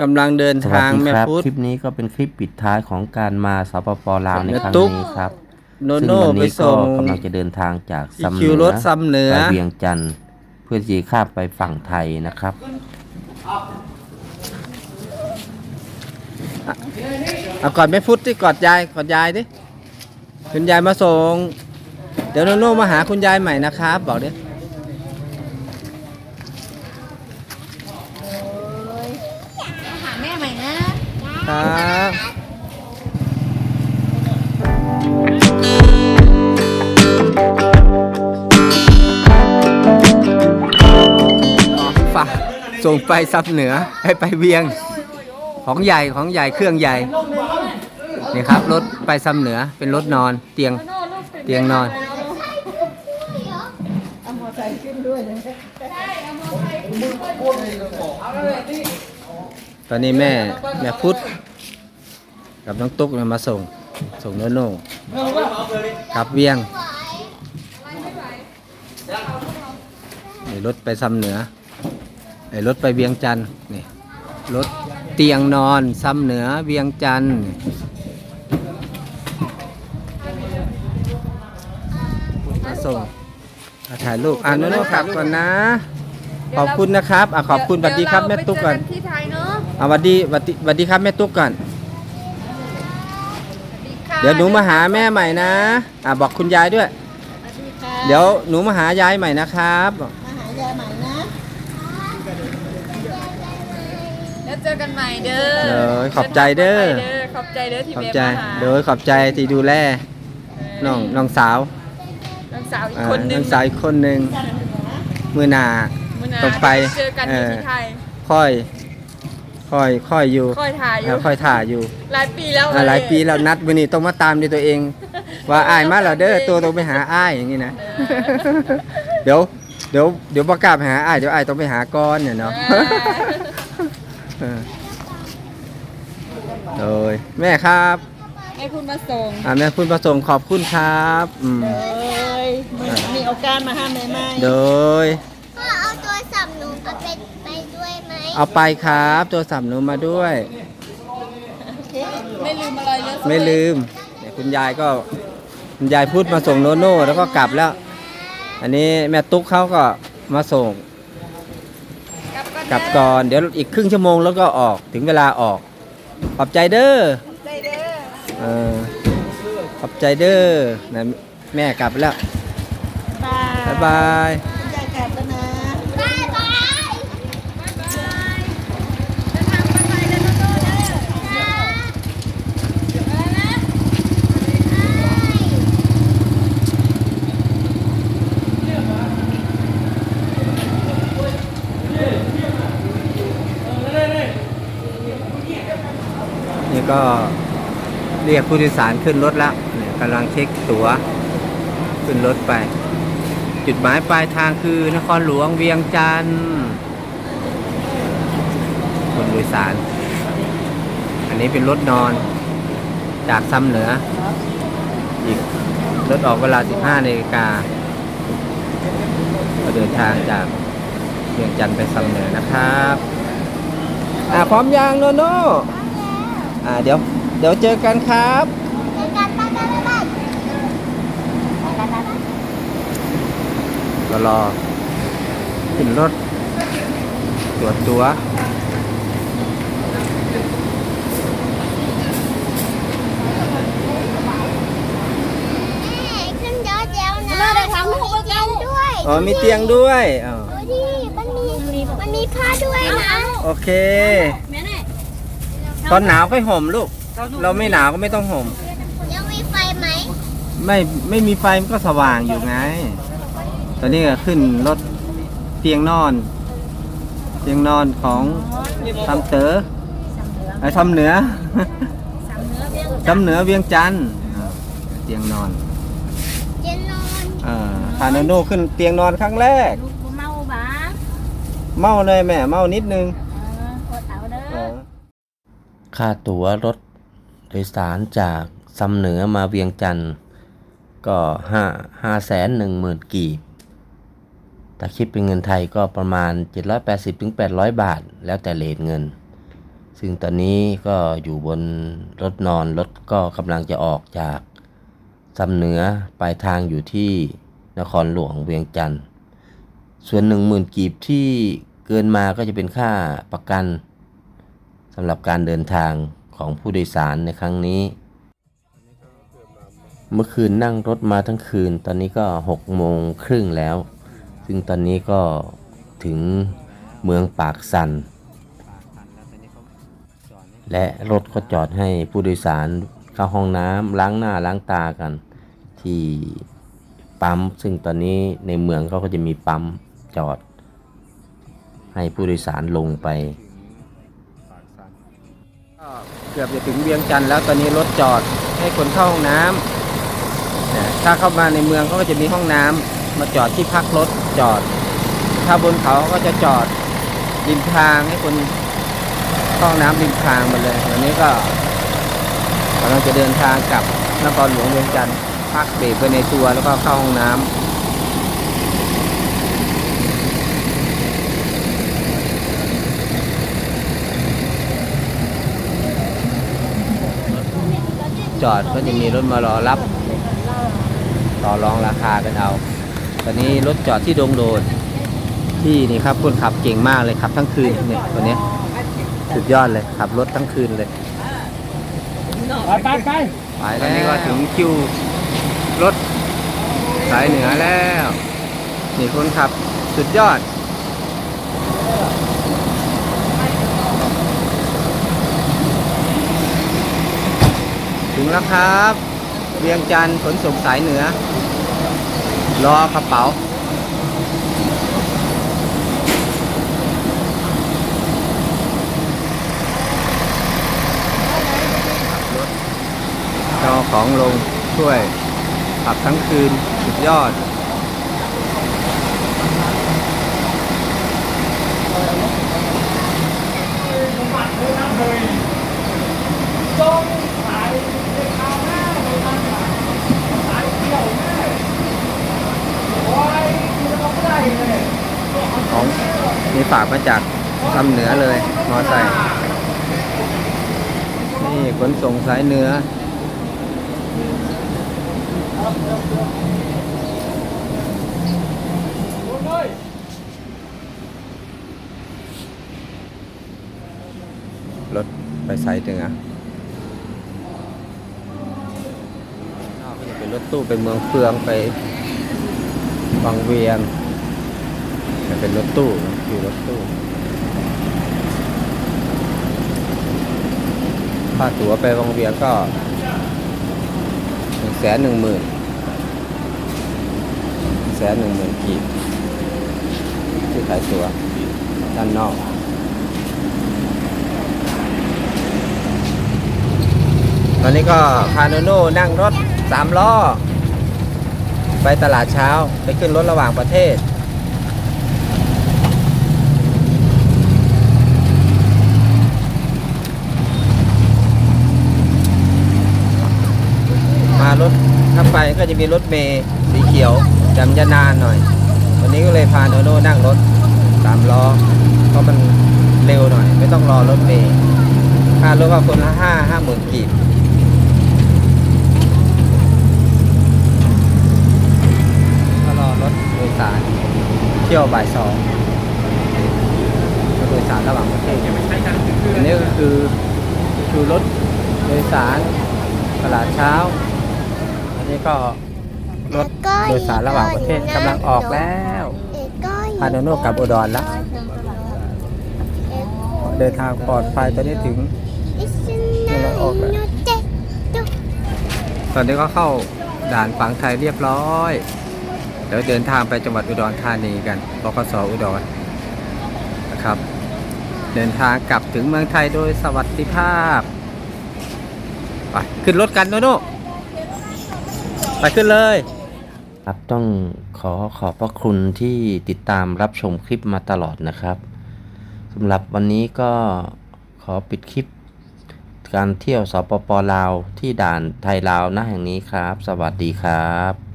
กำลังเดินสวัสทางดีแม่ครับพุทธ คลิปนี้ก็เป็นคลิปปิดท้ายของการมาสปปลาวในครั้งตุ๊ก นี้ครับโนซึ่งโน่วันไปนี้ก็ส่ง กำลังจะเดินทางจากอีซ้ำเหคินืวรอถซ้ำเหนือ ไปเวียงจันทร์เพื่อที่จะข้ามไปฝั่งไทยนะครับ เอากอดแม่พุทธที่กอดยายกอดยายดิคุณยายมาส่ง เดี๋ยวโนโน่มาหาคุณยายใหม่นะครับ บอกดิ หาแม่ใหม่นะ ครับอ๋อฝากส่งไปซับเหนือให้ไปเวียง ของใหญ่ของใหญ่เครื่องใหญ่ นี่ครับรถไปซ้ำเหนือเป็นรถนอนเตียงเตียงนอน ตอนนี้แม่แม่พุทธกับน้องตุ๊กเนี่ยมาส่ง ส่งโนโน่กับเวียงนี่รถไปซ้ำเหนือไอ้รถไปเวียงจันทร์นี่รถเตียงนอนซ้ำเหนือเวียงจันทร์มาส่งถ่ายรูปอ่านโนโน่กลับก่อนนะ ขอบคุณนะครับอะขอบคุณสวัสดีครับแม่ตุ๊กก่อน เดี๋ยวเราไปเจอที่ไทยเนาะเอาสวัสดีสวัสดีสวัสดีครับแม่ตุ๊กก่อนสวัสค่ะเดี๋ยวหนูมาหาแม่ใหม่นะอะบอกคุณยายด้วยสวัสดีค่ะเดี๋ยวหนูมาหายายใหม่นะครับ มาหายายใหม่นะ แล้วเจอกันใหม่เด้อเด้อขอบใจเด้อ ขอบใจเด้อที่ขอบแม่ใจมาหาโดยขอบใจที่ดูแลน้องน้องสาว น้องสาวอีกอ่าคนหนึน้งองสาวอีกคนหนึ่งมือหนา มื้อหน้าต้องไป เจอกันเอที่อไทย ค่อย ค่อยค่อยอยู่ค่อยถ่ายอเอยู่อค่อยถ่ายอยู่ หลายปีแล้วอะหลายปีแล้วนัดวันนี้ต้องมาตามด้วยตัวเอง ว่าอ้ายมาแล้วเด้อตัวต้องไปหาอ้ายอย่างนี้นะ เดี๋ยวเดี๋ยวเดี๋ยวประกล้าศไปหาอ้ายเดี๋ยวอ้ายต้องไปหาก้อนเนี่ยเนาะเออโดยแม่ครับให้คุณมาส่งอ่าแม่คุณประสงค์ขอบคุณครับอืม เอ้ยมีโอกาสมาหาแม่ใหม่โดย เอาไปครับตัวสับหนูมาด้วย ไม่ลืมอะไรเลยไม่ลืมเนี่ยคุณยายก็คุณยายพูดมาส่งโนโน่แล้วก็กลับแล้ว อันนี้แม่ตุ๊กเขาก็มาส่งกลับก่อนกลับก่อนเดี๋ยวอีกครึ่งชั่วโมงแล้วก็ออกถึงเวลาออกขอบใจเด้อใจเด้อเออขอบใจเด้อนะแม่กลับแล้วบายบ๊ายบายใจกลับแล้วนะ บายบาย นี่ ก็เรียกผู้โดยสารขึ้นรถแล้วกำลังเช็คตั๋วขึ้นรถไป จุดหมายปลายทางคือนครหลวงเวียงจันทร์คนโดยสาร อันนี้เป็นรถนอนจากซ้ำเหนือ อีกรถออกเวลา 15นาฬิกาเดินทางจากเวียงจันทร์ไปซ้ำเหนือนะครับ อ่าพร้อมยังโนโน่ อ่าเดี๋ยว เดี๋ยวเจอกันครับเจอกันบ๊ายบายบ๊ายบายก็รอขึ้นรถตรวจตัวแม่ขึ้นยอดแล้วนะแม่ได้ทำให้เตียงด้วยอ๋อมีเตียงด้วยอ๋อโอ้ดิมันมีมันมีผ้าด้วยนะ โอเคแม่เนี่ย ตอนหนาวค่อยห่มลูก เราไม่หนาวก็ไม่ต้องห่ม ยังมีไฟไหม ไม่ไม่มีไฟมันก็สว่างอยู่ไง ตอนนี้ก็ขึ้นรถเตียงนอน เตียงนอนของทำเต๋อไอ้ทำเหนือทำเหนือเวียงจันทร์อ่าเตียงนอนเย็นนอนอ่าพาโนโน่ขึ้นเตียงนอนครั้งแรกลูกบ่เมาบ้าเมาเลยแม่เมานิดนึง เออโคตรเอาเด้อ เออ ค่าตั๋วรถโดยสารจากซำเหนือมาเวียงจันทร์ก็ห้าห้าแสนหนึ่งหมื่นกีบแต่คิดเป็นเงินไทยก็ประมาณ 780-800 บาท แล้วแต่เลทเงิน ซึ่งตอนนี้ก็อยู่บนรถนอน รถก็กำลังจะออกจากสำเหนือปลายทางอยู่ที่นครหลวงเวียงจันทร์ ส่วนหนึ่งหมื่นกีบที่เกินมาก็จะเป็นค่าประกัน สำหรับการเดินทางของผู้โดยสารในครั้งนี้ เมื่อคืนนั่งรถมาทั้งคืน ตอนนี้ก็หกโมงครึ่งแล้ว ซึ่งตอนนี้ก็ถึงเมืองปากสัน และรถก็จอดให้ผู้โดยสารเข้าห้องน้ำล้างหน้าล้างตากัน ที่ปั๊ม ซึ่งตอนนี้ในเมืองเขาก็จะมีปั๊มจอด ให้ผู้โดยสารลงไป ก็เกือบจะถึงเวียงจันทร์แล้วตอนนี้รถจอดให้คนเข้าห้องน้ำนะถ้าเข้ามาในเมืองเขาก็จะมีห้องน้ำมาจอดที่พักรถจอด ถ้าบนเขาก็จะจอดริมทางให้คนเข้าห้องน้ำริมทางมาเลยวันนี้ก็กำลังจะเดินทางกลับนครหลวงเวียงจันทร์พักเบรกไปในตัวแล้วก็เข้าห้องน้ำ จอดก็จะมีรถมารอรับ ต่อรองราคากันเอา ตอนนี้รถจอดที่ดงโดนที่นี่ครับคนขับเก่งมากเลยขับทั้งคืนเนี่ยตัวเนี้ยสุดยอดเลยขับรถทั้งคืนเลยไปไปไปไปแล้วตอนนี้ก็ถึงคิวรถสายเหนือแล้วนี่คนขับสุดยอด ถึงแล้วครับ เวียงจันทร์ขนส่งสายเหนือ รอกระเป๋าเจ้าของลงช่วยขับทั้งคืน สุดยอดจงข ของมีฝากมาจากทำเหนือเลย มอไซค์นี่ขนส่งสายเหนือรถไปสายเหนือนอกก็จะเป็น รถตู้ไปเมืองเฟืองไปบางเวียงจะเป็นรถตู้อยู่รถตู้ค่าตั๋วไปบางเวียงก็หนึ่งแสนหนึ่งหมื่นแสนหนึ่งหมื่นกีบที่ขายตั๋วด้านนอกตอนนี้ก็พาโนโน่นั่งรถ สามล้อ ไปตลาดเช้าไปขึ้นรถระหว่างประเทศ มารถถ้าไปก็จะมีรถเมย์สีเขียวจำจะนานหน่อย วันนี้ก็เลยพาโนโน่นั่งรถสามล้อ เพราะมันเร็วหน่อย ไม่ต้องรอรถเมย์ค่ารถก็คนละห้าห้าหมื่นกีบ ก็รอรถโดย สาร เที่ยวบ่ายสองรถโดยสารระหว่างประเทศอันนี้ก็คือคือรถโดยสารตลาดเช้า อันนี้ก็รถโดยสารระหว่างประเทศกำลังออกแล้วพาโนโน่กลับอุดรแล้วเดินทางปลอดภัยตอนนี้ถึงตอนนี้ก็เข้าด่านฝั่งไทยเรียบร้อย เดี๋ยวเดินทางไปจังหวัดอุดรธานีกันบกสอุดรนะครับ เดินทางกลับถึงเมืองไทยโดยสวัสดิภาพไปขึ้นรถกันโนโน่ไปขึ้นเลยครับต้องขอขอบพระคุณที่ติดตามรับชมคลิปมาตลอดนะครับสำหรับวันนี้ก็ขอปิดคลิปการเที่ยวสปปลาวที่ด่านไทยลาวนะแห่งนี้ครับ สวัสดีครับ